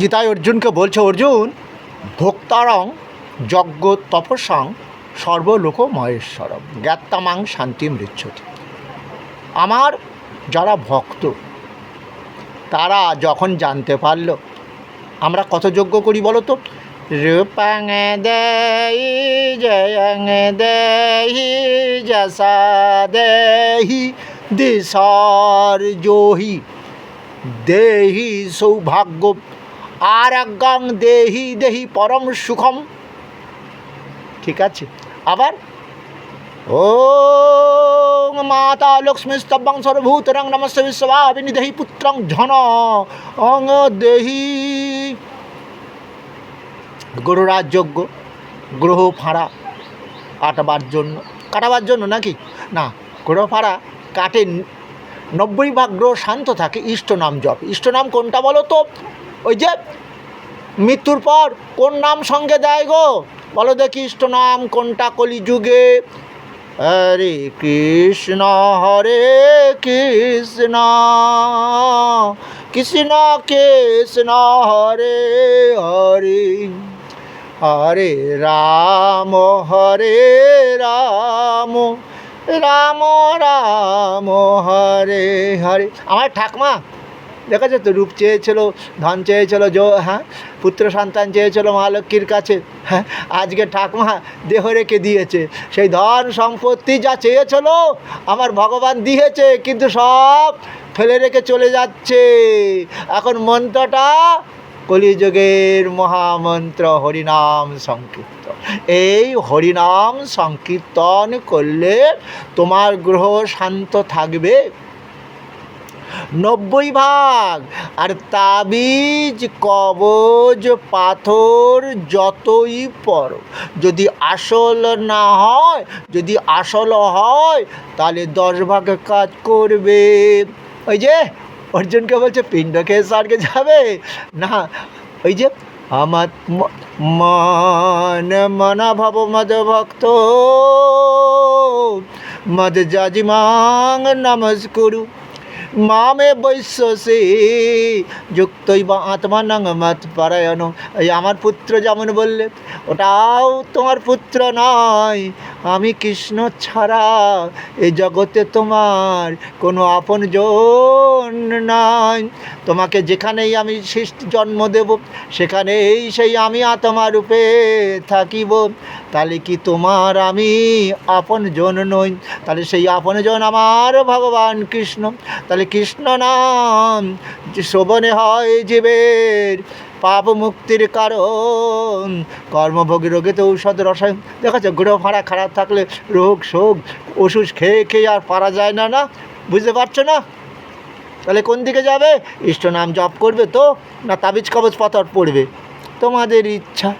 গীতায় অর্জুনকে বলছে, অর্জুন, ভোক্তারং যজ্ঞ তপসং সর্বলোক মহেশ্বরম জ্ঞাত্তামাং শান্তি মৃচ্ছতি। আমার যারা ভক্ত, তারা যখন জানতে পারল, আমরা কত যজ্ঞ করি বলো তো? রূপাং দেহি জয়ং দেহি যশা দেহি দিশার দেহি সৌভাগ্য আরাজ্ঞাং দেহি দেহি পরম সুখম। ঠিক আছে? আবার? ও মাতা লক্ষ্মী স্তব্যং সর্বভূতরং নমস্তে বিশ্বভাবিনী দেহি পুত্রং ঝন। অং দেহি। গরুরাজ যজ্ঞ, গ্রহ ফাঁড়া কাটাবার জন্য। কাটাবার জন্য নাকি? না, গ্রহ ফাঁড়া কাটে নব্বই ভাগ গ্রহ শান্ত থাকে, ইষ্ট নাম জপ। ইষ্ট নাম কোনটা বলো তো? ওই যে মৃত্যুর পর কোন নাম সঙ্গে দেয় গো? বলো দেখি ইষ্ট নাম কোনটা কলিযুগে? হরে কৃষ্ণ হরে কৃষ্ণ কৃষ্ণ কৃষ্ণ, হরে হরে হরে রাম হরে রাম রাম রাম, হরে হরে। আমার ঠাকমা দেখেছ তো রূপ চেয়েছিল, ধন চেয়েছিল জো হ্যাঁ পুত্র সন্তান চেয়েছিল মহালক্ষ্মীর কাছে হ্যাঁ আজকে ঠাকমা দেহ রেখে দিয়েছে। সেই ধন সম্পত্তি যা চেয়েছিল, আমার ভগবান দিয়েছে, কিন্তু সব ফেলে রেখে চলে যাচ্ছে। এখন মন্ত্রটা কলিযুগের মহামন্ত্র, হরিনাম সংকীর্তন। এই হরিনাম সংকীর্তন করলে তোমার গ্রহ শান্ত থাকবে। নব্বই ভাগ। আর তাবিজ, কবজ, পাথর যতই পড়ো, যদি আসল না হয়, যদি আসল হয়, তাহলে দশ ভাগ কাজ করবে। ওই যে, অর্জুনকে বলছে, পিণ্ড খেয়ে স্বর্গে যাবে? না, ওই যে, আমার মান মনা ভব মদ ভক্ত। মদ জাজিমাং, নমস্কুরু। মামে বৈশ্যসি যুক্তই বা আত্মানাং মত পারায়ণ এই আমার পুত্র যেমন বললে ওটাও তোমার পুত্র নয় আমি কৃষ্ণ ছাড়া এই জগতে তোমার কোনো আপন জন নাই। তোমাকে যেখানেই আমি সৃষ্টি জন্ম দেব, সেখানেই সেই আমি আত্মা রূপে থাকিব। তাহলে কি তোমার আমি আপন জন নই? তাহলে সেই আপন জন আমার ভগবান কৃষ্ণ। তাহলে কৃষ্ণ নাম শোভনে হয় জীবের পাপ মুক্তির কারণ। কর্মভোগী রোগে তো ঔষধ, রসায়ন, দেখা যাচ্ছে গ্রহ ভাড়া খারাপ থাকলে রোগ, শোক ওষুধ খেয়ে খেয়ে আর পারা যায় না না? বুঝতে পারছ না? তাহলে কোন দিকে যাবে? ইষ্ট নাম জপ করবে তো? না তাবিজ কবজ পাথর পড়বে? তোমাদের ইচ্ছা।